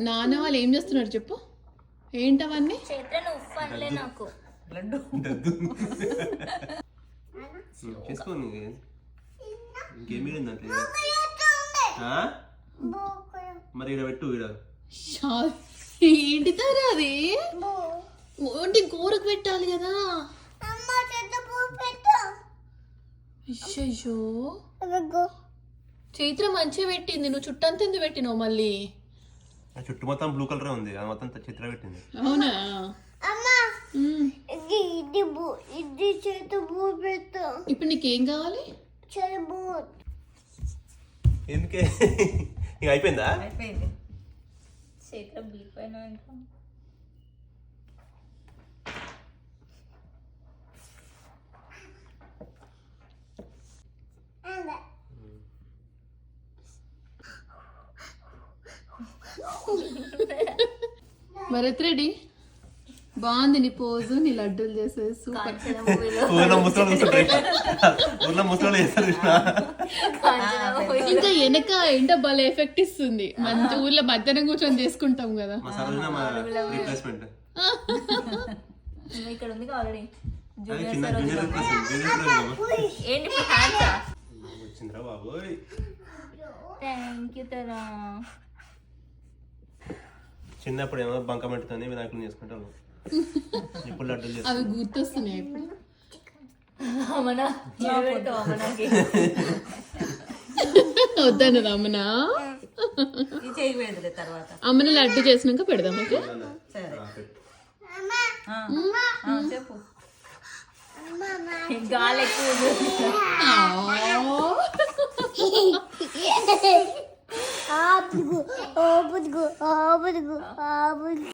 నాన్న వాళ్ళు ఏం చేస్తున్నారు చెప్పు? ఏంటవన్నీ నాకు? మరి ఇక్కడ పెట్టు ఇక్కడ ఏంటి తారా అది? ఏంటి కూరకు పెట్టాలి కదా. అయ్యో చైత్ర మంచిగా పెట్టింది. నువ్వు చుట్టంతా ఎందుకు పెట్టినావు మళ్ళీ? ఆ చుట్టూ మొత్తం బ్లూ కలర్ ఉంది. అది మొత్తం చిత్ర పెట్టింది. అవునా? ఉమ్. ఇది ఇది బూ ఇది చేత బూ పెట్టు. ఇప్పుడు నీకేం కావాలి? చేత బూ ఎందుకే? ఇక అయిపోయిందా? అయిపోయింది. చైత్ర బీ పైన భరత్ రెడ్డి బాగుంది నీ పోజు నీ లడ్డూలు చేసేది సూపర్. ఊర్లో ముసలి ఊర్లో ముసలి చేస్తారు ఇంకా వెనక ఏంటో భలే ఎఫెక్ట్ ఇస్తుంది. మంచి ఊర్లో మధ్యాహ్నం కూర్చొని చేసుకుంటాం కదా. ఇక్కడ ఉంది ఆల్రెడీ ఏంటి ఇప్పుడు హ్యాండ్సా థ్యాంక్ యూ తరా చిన్నప్పుడు ఏమో బంక మట్టితోనే వినాయకులు చేసుకుంటాం ఇప్పుడు లడ్డూలు చేస్తాం అవి గుర్తొస్తున్నాయి ఇప్పుడు? అమ్మనాకి వద్దన్నది అమ్మనా ఇది చేయి పెడతలే తర్వాత. అమ్మని లడ్డు చేసినాక పెడదాం ఓకే సరే ఆ, పెట్టు. ఆ, ఆ, చెప్పు గాలి ఎక్కువ ఉంది. ఆపుగు ఆపుగు ఆపుగు ఆపుగు